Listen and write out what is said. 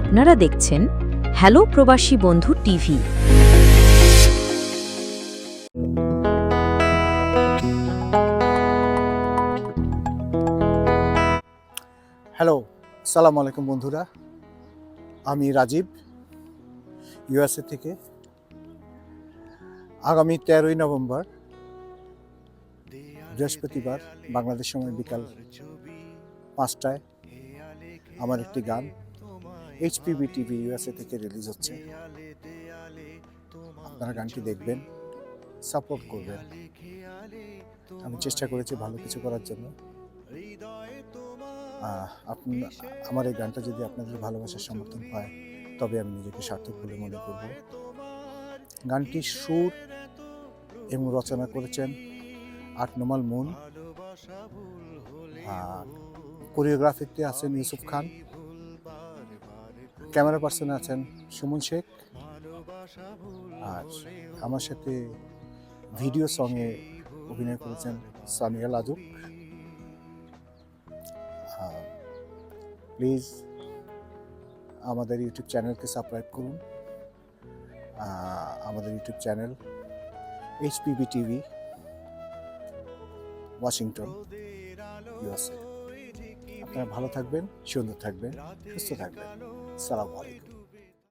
আপনারা দেখছেন হ্যালো প্রবাসী বন্ধু টিভি। হ্যালো, সালাম আলাইকুম বন্ধুরা। আমি রাজীব ইউএসএ থেকে। আগামী তেরোই নভেম্বর, বৃহস্পতিবার, বাংলাদেশ সময় বিকাল পাঁচটায় আমার একটি গান। এইচপিবি টিভি ইউএসএ থেকে রিলিজ হচ্ছে। আপনারা গানটি দেখবেন সাপোর্ট করবেন। আমি চেষ্টা করেছি ভালো কিছু করার জন্য। আপনি, আমার এই গানটা যদি আপনাদের ভালোবাসার সমর্থন পায়, তবে আমি নিজেকে সার্থক বলে মনে করব। গানটির সুর এবং রচনা করেছেন আট নমাল মুন। কোরিওগ্রাফিতে আছেন ইউসুফ খান। ক্যামেরা পার্সনে আছেন সুমন শেখ। আর আমার সাথে ভিডিও সঙ্গে অভিনয় করেছেন সামিয়া লাজুক প্লিজ আমাদের ইউটিউব চ্যানেলকে সাবস্ক্রাইব করুন। আমাদের YouTube channel HPB TV, Washington, USA. ভালো থাকবেন সুন্দর থাকবেন সুস্থ থাকবেন। সালাম আলাইকুম।